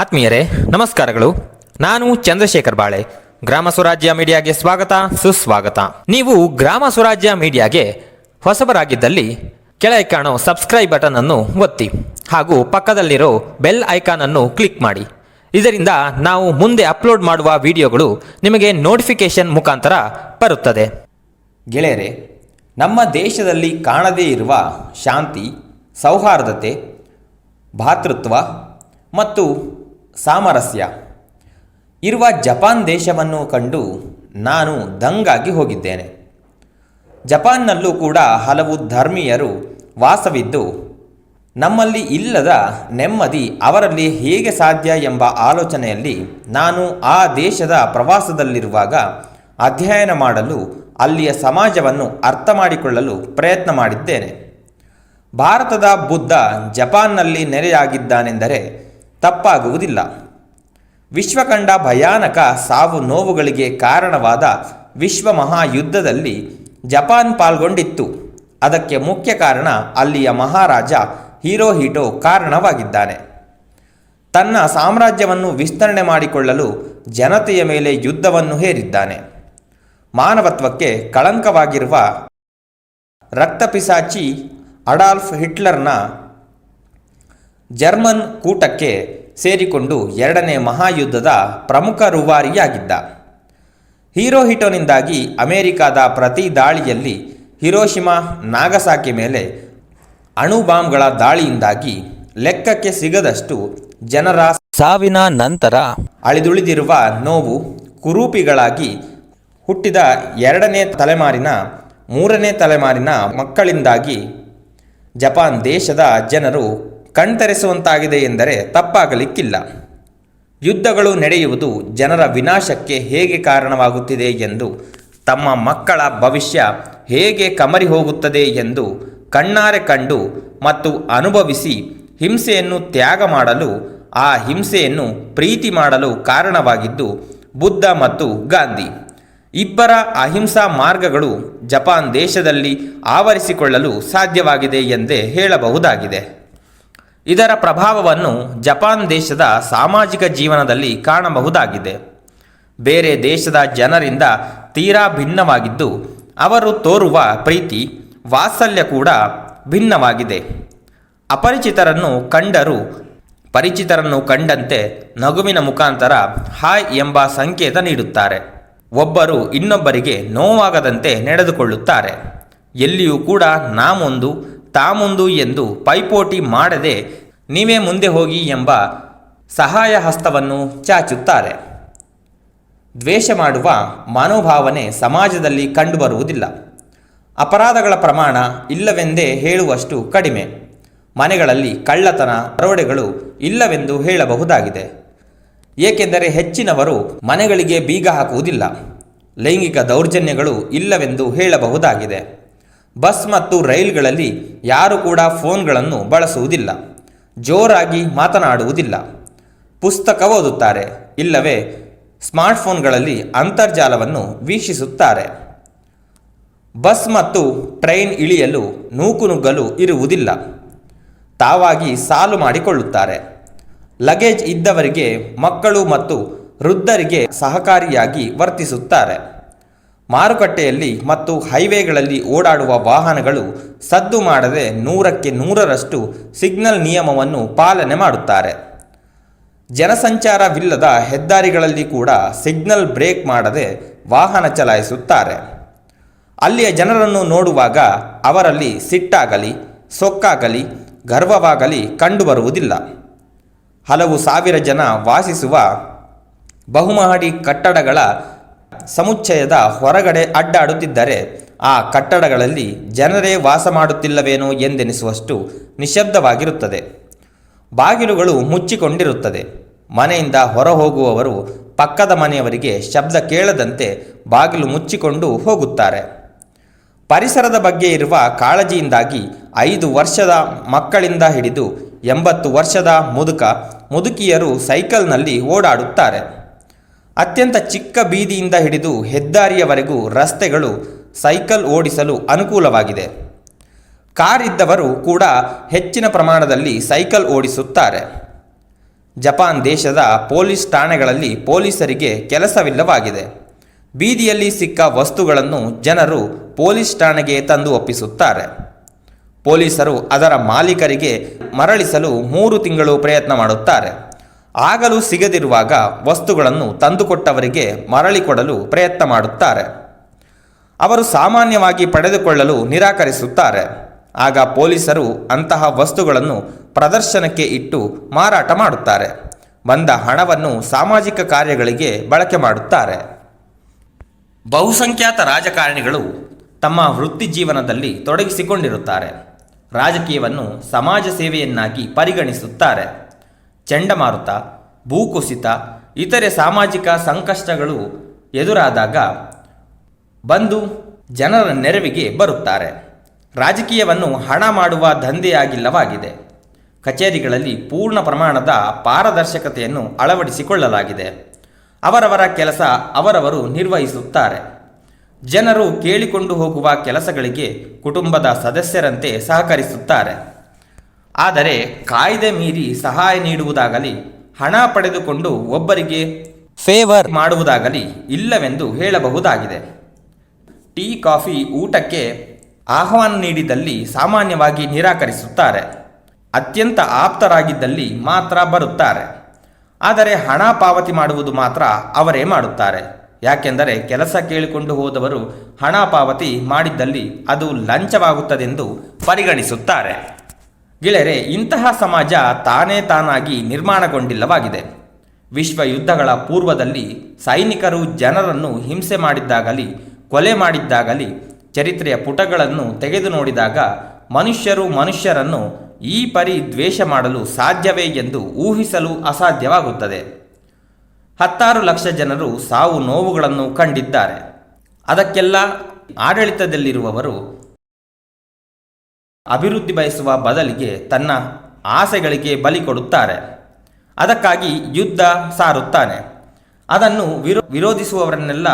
ಆತ್ಮೀಯರೇ, ನಮಸ್ಕಾರಗಳು. ನಾನು ಚಂದ್ರಶೇಖರ್ ಬಾಳೆ. ಗ್ರಾಮ ಸ್ವರಾಜ್ಯ ಮೀಡಿಯಾಗೆ ಸ್ವಾಗತ, ಸುಸ್ವಾಗತ. ನೀವು ಗ್ರಾಮ ಸ್ವರಾಜ್ಯ ಮೀಡಿಯಾಗೆ ಹೊಸಬರಾಗಿದ್ದಲ್ಲಿ ಕೆಳಗೆ ಕಾಣೋ ಸಬ್ಸ್ಕ್ರೈಬ್ ಬಟನ್ ಅನ್ನು ಒತ್ತಿ ಹಾಗೂ ಪಕ್ಕದಲ್ಲಿರೋ ಬೆಲ್ ಐಕಾನ್ ಅನ್ನು ಕ್ಲಿಕ್ ಮಾಡಿ. ಇದರಿಂದ ನಾವು ಮುಂದೆ ಅಪ್ಲೋಡ್ ಮಾಡುವ ವಿಡಿಯೋಗಳು ನಿಮಗೆ ನೋಟಿಫಿಕೇಶನ್ ಮುಖಾಂತರ ಬರುತ್ತದೆ. ಗೆಳೆಯರೆ, ನಮ್ಮ ದೇಶದಲ್ಲಿ ಕಾಣದೇ ಇರುವ ಶಾಂತಿ, ಸೌಹಾರ್ದತೆ, ಭಾತೃತ್ವ ಮತ್ತು ಸಾಮರಸ್ಯ. ಇರುವ ಜಪಾನ್ ದೇಶವನ್ನು ಕಂಡು ನಾನು ದಂಗಾಗಿ ಹೋಗಿದ್ದೇನೆ. ಜಪಾನ್ನಲ್ಲೂ ಕೂಡ ಹಲವು ಧರ್ಮೀಯರು ವಾಸವಿದ್ದು, ನಮ್ಮಲ್ಲಿ ಇಲ್ಲದ ನೆಮ್ಮದಿ ಅವರಲ್ಲಿ ಹೇಗೆ ಸಾಧ್ಯ ಎಂಬ ಆಲೋಚನೆಯಲ್ಲಿ ನಾನು ಆ ದೇಶದ ಪ್ರವಾಸದಲ್ಲಿರುವಾಗ ಅಧ್ಯಯನ ಮಾಡಲು, ಅಲ್ಲಿಯ ಸಮಾಜವನ್ನು ಅರ್ಥ ಮಾಡಿಕೊಳ್ಳಲು ಪ್ರಯತ್ನ ಮಾಡಿದ್ದೇನೆ. ಭಾರತದ ಬುದ್ಧ ಜಪಾನ್ನಲ್ಲಿ ನೆರೆಯಾಗಿದ್ದಾನೆಂದರೆ ತಪ್ಪಾಗುವುದಿಲ್ಲ. ವಿಶ್ವಕಂಡ ಭಯಾನಕ ಸಾವು ನೋವುಗಳಿಗೆ ಕಾರಣವಾದ ವಿಶ್ವ ಮಹಾಯುದ್ಧದಲ್ಲಿ ಜಪಾನ್ ಪಾಲ್ಗೊಂಡಿತ್ತು. ಅದಕ್ಕೆ ಮುಖ್ಯ ಕಾರಣ ಅಲ್ಲಿಯ ಮಹಾರಾಜ ಹೀರೋಹಿಟೋ ಕಾರಣವಾಗಿದ್ದಾನೆ. ತನ್ನ ಸಾಮ್ರಾಜ್ಯವನ್ನು ವಿಸ್ತರಣೆ ಮಾಡಿಕೊಳ್ಳಲು ಜನತೆಯ ಮೇಲೆ ಯುದ್ಧವನ್ನು ಹೇರಿದ್ದಾನೆ. ಮಾನವತ್ವಕ್ಕೆ ಕಳಂಕವಾಗಿರುವ ರಕ್ತಪಿಸಾಚಿ ಅಡಾಲ್ಫ್ ಹಿಟ್ಲರ್ನ ಜರ್ಮನ್ ಕೂಟಕ್ಕೆ ಸೇರಿಕೊಂಡು ಎರಡನೇ ಮಹಾಯುದ್ಧದ ಪ್ರಮುಖ ರೂವಾರಿಯಾಗಿದ್ದ. ಹೀರೋಹಿಟೋನಿಂದಾಗಿ ಅಮೆರಿಕಾದ ಪ್ರತಿ ದಾಳಿಯಲ್ಲಿ ಹಿರೋಶಿಮಾ, ನಾಗಸಾಕಿ ಮೇಲೆ ಅಣು ಬಾಂಬ್ಗಳ ದಾಳಿಯಿಂದಾಗಿ ಲೆಕ್ಕಕ್ಕೆ ಸಿಗದಷ್ಟು ಜನರ ಸಾವಿನ ನಂತರ ಅಳಿದುಳಿದಿರುವ ನೋವು ಕುರೂಪಿಗಳಾಗಿ ಹುಟ್ಟಿದ ಎರಡನೇ ತಲೆಮಾರಿನ, ಮೂರನೇ ತಲೆಮಾರಿನ ಮಕ್ಕಳಿಂದಾಗಿ ಜಪಾನ್ ದೇಶದ ಜನರು ಕಣ್ತರಿಸುವಂತಾಗಿದೆ ಎಂದರೆ ತಪ್ಪಾಗಲಿಕ್ಕಿಲ್ಲ. ಯುದ್ಧಗಳು ನಡೆಯುವುದು ಜನರ ವಿನಾಶಕ್ಕೆ ಹೇಗೆ ಕಾರಣವಾಗುತ್ತಿದೆ ಎಂದು, ತಮ್ಮ ಮಕ್ಕಳ ಭವಿಷ್ಯ ಹೇಗೆ ಕಮರಿ ಹೋಗುತ್ತದೆ ಎಂದು ಕಣ್ಣಾರೆ ಕಂಡು ಮತ್ತು ಅನುಭವಿಸಿ ಹಿಂಸೆಯನ್ನು ತ್ಯಾಗ ಮಾಡಲು, ಆ ಹಿಂಸೆಯನ್ನು ಪ್ರೀತಿ ಮಾಡಲು ಕಾರಣವಾಗಿದ್ದು ಬುದ್ಧ ಮತ್ತು ಗಾಂಧಿ. ಇಬ್ಬರ ಅಹಿಂಸಾ ಮಾರ್ಗಗಳು ಜಪಾನ್ ದೇಶದಲ್ಲಿ ಆವರಿಸಿಕೊಳ್ಳಲು ಸಾಧ್ಯವಾಗಿದೆ ಎಂದೇ ಹೇಳಬಹುದಾಗಿದೆ. ಇದರ ಪ್ರಭಾವವನ್ನು ಜಪಾನ್ ದೇಶದ ಸಾಮಾಜಿಕ ಜೀವನದಲ್ಲಿ ಕಾಣಬಹುದಾಗಿದೆ. ಬೇರೆ ದೇಶದ ಜನರಿಂದ ತೀರಾ ಭಿನ್ನವಾಗಿದ್ದು, ಅವರು ತೋರುವ ಪ್ರೀತಿ, ವಾತ್ಸಲ್ಯ ಕೂಡ ಭಿನ್ನವಾಗಿದೆ. ಅಪರಿಚಿತರನ್ನು ಕಂಡರೂ, ಪರಿಚಿತರನ್ನು ಕಂಡಂತೆ ನಗುವಿನ ಮುಖಾಂತರ ಹಾಯ್ ಎಂಬ ಸಂಕೇತ ನೀಡುತ್ತಾರೆ. ಒಬ್ಬರು ಇನ್ನೊಬ್ಬರಿಗೆ ನೋವಾಗದಂತೆ ನಡೆದುಕೊಳ್ಳುತ್ತಾರೆ. ಎಲ್ಲಿಯೂ ಕೂಡ ನಾ ಮುಂದು ತಾ ಮುಂದು ಎಂದು ಪೈಪೋಟಿ ಮಾಡದೆ ನೀವೇ ಮುಂದೆ ಹೋಗಿ ಎಂಬ ಸಹಾಯ ಹಸ್ತವನ್ನು ಚಾಚುತ್ತಾರೆ. ದ್ವೇಷ ಮಾಡುವ ಮನೋಭಾವನೆ ಸಮಾಜದಲ್ಲಿ ಕಂಡುಬರುವುದಿಲ್ಲ. ಅಪರಾಧಗಳ ಪ್ರಮಾಣ ಇಲ್ಲವೆಂದೇ ಹೇಳುವಷ್ಟು ಕಡಿಮೆ. ಮನೆಗಳಲ್ಲಿ ಕಳ್ಳತನ ದರೋಡೆಗಳು ಇಲ್ಲವೆಂದು ಹೇಳಬಹುದಾಗಿದೆ. ಏಕೆಂದರೆ ಹೆಚ್ಚಿನವರು ಮನೆಗಳಿಗೆ ಬೀಗ ಹಾಕುವುದಿಲ್ಲ. ಲೈಂಗಿಕ ದೌರ್ಜನ್ಯಗಳು ಇಲ್ಲವೆಂದು ಹೇಳಬಹುದಾಗಿದೆ. ಬಸ್ ಮತ್ತು ರೈಲ್ಗಳಲ್ಲಿ ಯಾರು ಕೂಡ ಫೋನ್ಗಳನ್ನು ಬಳಸುವುದಿಲ್ಲ, ಜೋರಾಗಿ ಮಾತನಾಡುವುದಿಲ್ಲ. ಪುಸ್ತಕ ಓದುತ್ತಾರೆ, ಇಲ್ಲವೇ ಸ್ಮಾರ್ಟ್ಫೋನ್ಗಳಲ್ಲಿ ಅಂತರ್ಜಾಲವನ್ನು ವೀಕ್ಷಿಸುತ್ತಾರೆ. ಬಸ್ ಮತ್ತು ಟ್ರೈನ್ ಇಳಿಯಲು ನೂಕುನುಗ್ಗಲು ಇರುವುದಿಲ್ಲ. ತಾವಾಗಿ ಸಾಲು ಮಾಡಿಕೊಳ್ಳುತ್ತಾರೆ. ಲಗೇಜ್ ಇದ್ದವರಿಗೆ ಮಕ್ಕಳು ಮತ್ತು ವೃದ್ಧರಿಗೆ ಸಹಕಾರಿಯಾಗಿ ವರ್ತಿಸುತ್ತಾರೆ. ಮಾರುಕಟ್ಟೆಯಲ್ಲಿ ಮತ್ತು ಹೈವೇಗಳಲ್ಲಿ ಓಡಾಡುವ ವಾಹನಗಳು ಸದ್ದು ಮಾಡದೆ ನೂರಕ್ಕೆ ನೂರರಷ್ಟು ಸಿಗ್ನಲ್ ನಿಯಮವನ್ನು ಪಾಲನೆ ಮಾಡುತ್ತಾರೆ. ಜನಸಂಚಾರವಿಲ್ಲದ ಹೆದ್ದಾರಿಗಳಲ್ಲಿ ಕೂಡ ಸಿಗ್ನಲ್ ಬ್ರೇಕ್ ಮಾಡದೆ ವಾಹನ ಚಲಾಯಿಸುತ್ತಾರೆ. ಅಲ್ಲಿಯ ಜನರನ್ನು ನೋಡುವಾಗ ಅವರಲ್ಲಿ ಸಿಟ್ಟಾಗಲಿ, ಸೊಕ್ಕಾಗಲಿ, ಗರ್ವವಾಗಲಿ ಕಂಡುಬರುವುದಿಲ್ಲ. ಹಲವು ಸಾವಿರ ಜನ ವಾಸಿಸುವ ಬಹುಮಹಡಿ ಕಟ್ಟಡಗಳ ಸಮುಚ್ಚಯದ ಹೊರಗಡೆ ಅಡ್ಡಾಡುತ್ತಿದ್ದರೆ ಆ ಕಟ್ಟಡಗಳಲ್ಲಿ ಜನರೇ ವಾಸ ಮಾಡುತ್ತಿಲ್ಲವೇನೋ ಎಂದೆನಿಸುವಷ್ಟು ನಿಶಬ್ದವಾಗಿರುತ್ತದೆ ಬಾಗಿಲುಗಳು ಮುಚ್ಚಿಕೊಂಡಿರುತ್ತದೆ. ಮನೆಯಿಂದ ಹೊರ ಹೋಗುವವರು ಪಕ್ಕದ ಮನೆಯವರಿಗೆ ಶಬ್ದ ಕೇಳದಂತೆ ಬಾಗಿಲು ಮುಚ್ಚಿಕೊಂಡು ಹೋಗುತ್ತಾರೆ. ಪರಿಸರದ ಬಗ್ಗೆ ಇರುವ ಕಾಳಜಿಯಿಂದಾಗಿ ಐದು ವರ್ಷದ ಮಕ್ಕಳಿಂದ ಹಿಡಿದು ಎಂಬತ್ತು ವರ್ಷದ ಮುದುಕ, ಮುದುಕಿಯರು ಸೈಕಲ್ನಲ್ಲಿ ಓಡಾಡುತ್ತಾರೆ. ಅತ್ಯಂತ ಚಿಕ್ಕ ಬೀದಿಯಿಂದ ಹಿಡಿದು ಹೆದ್ದಾರಿಯವರೆಗೂ ರಸ್ತೆಗಳು ಸೈಕಲ್ ಓಡಿಸಲು ಅನುಕೂಲವಾಗಿದೆ. ಕಾರ್ ಇದ್ದವರು ಕೂಡ ಹೆಚ್ಚಿನ ಪ್ರಮಾಣದಲ್ಲಿ ಸೈಕಲ್ ಓಡಿಸುತ್ತಾರೆ. ಜಪಾನ್ ದೇಶದ ಪೊಲೀಸ್ ಠಾಣೆಗಳಲ್ಲಿ ಪೊಲೀಸರಿಗೆ ಕೆಲಸವಿಲ್ಲವಾಗಿದೆ. ಬೀದಿಯಲ್ಲಿ ಸಿಕ್ಕ ವಸ್ತುಗಳನ್ನು ಜನರು ಪೊಲೀಸ್ ಠಾಣೆಗೆ ತಂದು ಒಪ್ಪಿಸುತ್ತಾರೆ. ಪೊಲೀಸರು ಅದರ ಮಾಲೀಕರಿಗೆ ಮರಳಿಸಲು ಮೂರು ತಿಂಗಳು ಪ್ರಯತ್ನ ಮಾಡುತ್ತಾರೆ. ಆಗಲೂ ಸಿಗದಿರುವಾಗ ವಸ್ತುಗಳನ್ನು ತಂದುಕೊಟ್ಟವರಿಗೆ ಮರಳಿ ಕೊಡಲು ಪ್ರಯತ್ನ ಮಾಡುತ್ತಾರೆ. ಅವರು ಸಾಮಾನ್ಯವಾಗಿ ಪಡೆದುಕೊಳ್ಳಲು ನಿರಾಕರಿಸುತ್ತಾರೆ. ಆಗ ಪೊಲೀಸರು ಅಂತಹ ವಸ್ತುಗಳನ್ನು ಪ್ರದರ್ಶನಕ್ಕೆ ಇಟ್ಟು ಮಾರಾಟ ಮಾಡುತ್ತಾರೆ. ಬಂದ ಹಣವನ್ನು ಸಾಮಾಜಿಕ ಕಾರ್ಯಗಳಿಗೆ ಬಳಕೆ ಮಾಡುತ್ತಾರೆ. ಬಹುಸಂಖ್ಯಾತ ರಾಜಕಾರಣಿಗಳು ತಮ್ಮ ವೃತ್ತಿ ಜೀವನದಲ್ಲಿ ತೊಡಗಿಸಿಕೊಂಡಿರುತ್ತಾರೆ. ರಾಜಕೀಯವನ್ನು ಸಮಾಜ ಸೇವೆಯನ್ನಾಗಿ ಪರಿಗಣಿಸುತ್ತಾರೆ. ಚಂಡಮಾರುತ, ಭೂಕುಸಿತ, ಇತರೆ ಸಾಮಾಜಿಕ ಸಂಕಷ್ಟಗಳು ಎದುರಾದಾಗ ಬಂದು ಜನರ ನೆರವಿಗೆ ಬರುತ್ತಾರೆ. ರಾಜಕೀಯವನ್ನು ಹಣ ಮಾಡುವ ದಂಧೆಯಾಗಿಲ್ಲವಾಗಿದೆ. ಕಚೇರಿಗಳಲ್ಲಿ ಪೂರ್ಣ ಪ್ರಮಾಣದ ಪಾರದರ್ಶಕತೆಯನ್ನು ಅಳವಡಿಸಿಕೊಳ್ಳಲಾಗಿದೆ. ಅವರವರ ಕೆಲಸ ಅವರವರು ನಿರ್ವಹಿಸುತ್ತಾರೆ. ಜನರು ಕೇಳಿಕೊಂಡು ಹೋಗುವ ಕೆಲಸಗಳಿಗೆ ಕುಟುಂಬದ ಸದಸ್ಯರಂತೆ ಸಹಕರಿಸುತ್ತಾರೆ. ಆದರೆ ಕಾಯ್ದೆ ಮೀರಿ ಸಹಾಯ ನೀಡುವುದಾಗಲಿ ಹಣ ಪಡೆದುಕೊಂಡು ಒಬ್ಬರಿಗೆ ಫೇವರ್ ಮಾಡುವುದಾಗಲಿ ಇಲ್ಲವೆಂದು ಹೇಳಬಹುದಾಗಿದೆ. ಟೀ ಕಾಫಿ ಊಟಕ್ಕೆ ಆಹ್ವಾನ ನೀಡಿದಲ್ಲಿ ಸಾಮಾನ್ಯವಾಗಿ ನಿರಾಕರಿಸುತ್ತಾರೆ. ಅತ್ಯಂತ ಆಪ್ತರಾಗಿದ್ದಲ್ಲಿ ಮಾತ್ರ ಬರುತ್ತಾರೆ. ಆದರೆ ಹಣ ಪಾವತಿ ಮಾಡುವುದು ಮಾತ್ರ ಅವರೇ ಮಾಡುತ್ತಾರೆ. ಯಾಕೆಂದರೆ ಕೆಲಸ ಕೇಳಿಕೊಂಡು ಹೋದವರು ಹಣ ಪಾವತಿ ಮಾಡಿದ್ದಲ್ಲಿ ಅದು ಲಂಚವಾಗುತ್ತದೆಂದು ಪರಿಗಣಿಸುತ್ತಾರೆ. ಗೆಳೆಯರೆ, ಇಂತಹ ಸಮಾಜ ತಾನೇ ತಾನಾಗಿ ನಿರ್ಮಾಣಗೊಂಡಿಲ್ಲವಾಗಿದೆ. ವಿಶ್ವ ಯುದ್ಧಗಳ ಪೂರ್ವದಲ್ಲಿ ಸೈನಿಕರು ಜನರನ್ನು ಹಿಂಸೆ ಮಾಡಿದ್ದಾಗಲಿ, ಕೊಲೆ ಮಾಡಿದ್ದಾಗಲಿ, ಚರಿತ್ರೆಯ ಪುಟಗಳನ್ನು ತೆಗೆದು ನೋಡಿದಾಗ ಮನುಷ್ಯರು ಮನುಷ್ಯರನ್ನು ಈ ಪರಿ ದ್ವೇಷ ಮಾಡಲು ಸಾಧ್ಯವೇ ಎಂದು ಊಹಿಸಲು ಅಸಾಧ್ಯವಾಗುತ್ತದೆ. ಹತ್ತಾರು ಲಕ್ಷ ಜನರು ಸಾವು ನೋವುಗಳನ್ನು ಕಂಡಿದ್ದಾರೆ. ಅದಕ್ಕೆಲ್ಲ ಆಡಳಿತದಲ್ಲಿರುವವರು ಅಭಿವೃದ್ಧಿ ಬಯಸುವ ಬದಲಿಗೆ ತನ್ನ ಆಸೆಗಳಿಗೆ ಬಲಿ ಕೊಡುತ್ತಾರೆ. ಅದಕ್ಕಾಗಿ ಯುದ್ಧ ಸಾರುತ್ತಾನೆ. ಅದನ್ನು ವಿರೋ, ವಿರೋಧಿಸುವವರನ್ನೆಲ್ಲ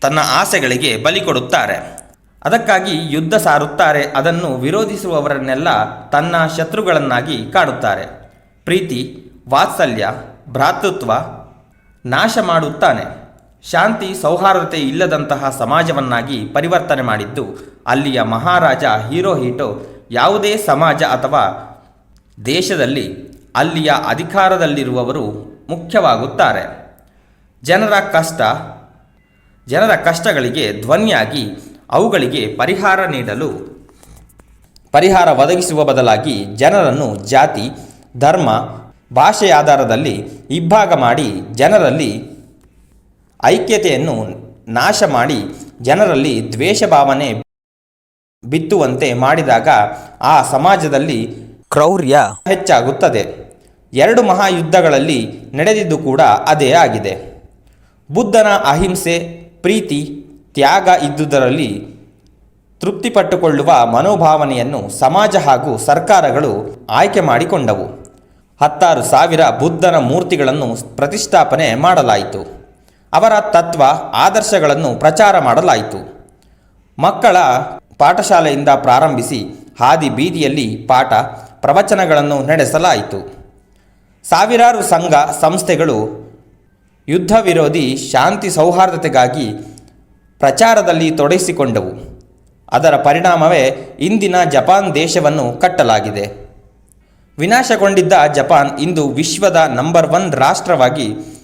ತನ್ನ ಆಸೆಗಳಿಗೆ ಬಲಿ ಕೊಡುತ್ತಾರೆ. ಅದಕ್ಕಾಗಿ ಯುದ್ಧ ಸಾರುತ್ತಾರೆ. ಅದನ್ನು ವಿರೋಧಿಸುವವರನ್ನೆಲ್ಲ ತನ್ನ ಶತ್ರುಗಳನ್ನಾಗಿ ಕಾಡುತ್ತಾರೆ. ಪ್ರೀತಿ, ವಾತ್ಸಲ್ಯ, ಭ್ರಾತೃತ್ವ ನಾಶ ಮಾಡುತ್ತಾನೆ. ಶಾಂತಿ ಸೌಹಾರ್ದತೆ ಇಲ್ಲದಂತಹ ಸಮಾಜವನ್ನಾಗಿ ಪರಿವರ್ತನೆ ಮಾಡಿದ್ದು ಅಲ್ಲಿಯ ಮಹಾರಾಜ ಹೀರೋಹಿಟೋ ಯಾವುದೇ ಸಮಾಜ ಅಥವಾ ದೇಶದಲ್ಲಿ ಅಲ್ಲಿಯ ಅಧಿಕಾರದಲ್ಲಿರುವವರು ಮುಖ್ಯವಾಗುತ್ತಾರೆ. ಜನರ ಕಷ್ಟ, ಜನರ ಕಷ್ಟಗಳಿಗೆ ಧ್ವನಿಯಾಗಿ ಅವುಗಳಿಗೆ ಪರಿಹಾರ ನೀಡಲು, ಪರಿಹಾರ ಒದಗಿಸುವ ಬದಲಾಗಿ ಜನರನ್ನು ಜಾತಿ, ಧರ್ಮ ಭಾಷೆಯಾಧಾರದಲ್ಲಿ ಇಬ್ಬಾಗ ಮಾಡಿ ಜನರಲ್ಲಿ ಐಕ್ಯತೆಯನ್ನು ನಾಶ ಮಾಡಿ ಜನರಲ್ಲಿ ದ್ವೇಷ ಭಾವನೆ ಬಿತ್ತುವಂತೆ ಮಾಡಿದಾಗ ಆ ಸಮಾಜದಲ್ಲಿ ಕ್ರೌರ್ಯ ಹೆಚ್ಚಾಗುತ್ತದೆ. ಎರಡು ಮಹಾಯುದ್ಧಗಳಲ್ಲಿ ನಡೆದಿದ್ದು ಕೂಡ ಅದೇ ಆಗಿದೆ. ಬುದ್ಧನ ಅಹಿಂಸೆ, ಪ್ರೀತಿ, ತ್ಯಾಗ ಇದ್ದುದರಲ್ಲಿ ತೃಪ್ತಿಪಟ್ಟುಕೊಳ್ಳುವ ಮನೋಭಾವನೆಯನ್ನು ಸಮಾಜ ಹಾಗೂ ಸರ್ಕಾರಗಳು ಆಯ್ಕೆ ಮಾಡಿಕೊಂಡವು. ಹತ್ತಾರು ಸಾವಿರ ಬುದ್ಧನ ಮೂರ್ತಿಗಳನ್ನು ಪ್ರತಿಷ್ಠಾಪನೆ ಮಾಡಲಾಯಿತು. ಅವರ ತತ್ವ, ಆದರ್ಶಗಳನ್ನು ಪ್ರಚಾರ ಮಾಡಲಾಯಿತು. ಮಕ್ಕಳ ಪಾಠಶಾಲೆಯಿಂದ ಪ್ರಾರಂಭಿಸಿ ಹಾದಿ ಬೀದಿಯಲ್ಲಿ ಪಾಠ, ಪ್ರವಚನಗಳನ್ನು ನಡೆಸಲಾಯಿತು. ಸಾವಿರಾರು ಸಂಘ, ಸಂಸ್ಥೆಗಳು ಯುದ್ಧ ವಿರೋಧಿ ಶಾಂತಿ ಸೌಹಾರ್ದತೆಗಾಗಿ ಪ್ರಚಾರದಲ್ಲಿ ತೊಡಗಿಸಿಕೊಂಡವು. ಅದರ ಪರಿಣಾಮವೇ ಇಂದಿನ ಜಪಾನ್ ದೇಶವನ್ನು ಕಟ್ಟಲಾಗಿದೆ. ವಿನಾಶಗೊಂಡಿದ್ದ ಜಪಾನ್ ಇಂದು ವಿಶ್ವದ ನಂಬರ್ ಒನ್ ರಾಷ್ಟ್ರವಾಗಿ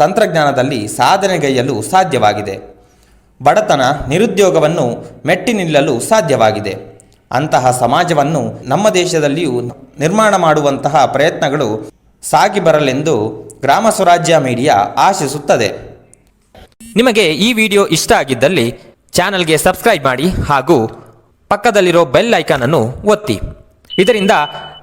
ತಂತ್ರಜ್ಞಾನದಲ್ಲಿ ಸಾಧನೆಗೈಯಲು ಸಾಧ್ಯವಾಗಿದೆ. ಬಡತನ ನಿರುದ್ಯೋಗವನ್ನು ಮೆಟ್ಟಿ ನಿಲ್ಲಲು ಸಾಧ್ಯವಾಗಿದೆ. ಅಂತಹ ಸಮಾಜವನ್ನು ನಮ್ಮ ದೇಶದಲ್ಲಿಯೂ ನಿರ್ಮಾಣ ಮಾಡುವಂತಹ ಪ್ರಯತ್ನಗಳು ಸಾಗಿ ಬರಲೆಂದು ಗ್ರಾಮ ಸ್ವರಾಜ್ಯ ಮೀಡಿಯಾ ಆಶಿಸುತ್ತದೆ. ನಿಮಗೆ ಈ ವಿಡಿಯೋ ಇಷ್ಟ ಆಗಿದ್ದಲ್ಲಿ ಚಾನಲ್ಗೆ ಸಬ್ಸ್ಕ್ರೈಬ್ ಮಾಡಿ ಹಾಗೂ ಪಕ್ಕದಲ್ಲಿರೋ ಬೆಲ್ ಐಕಾನನ್ನು ಒತ್ತಿ. ಇದರಿಂದ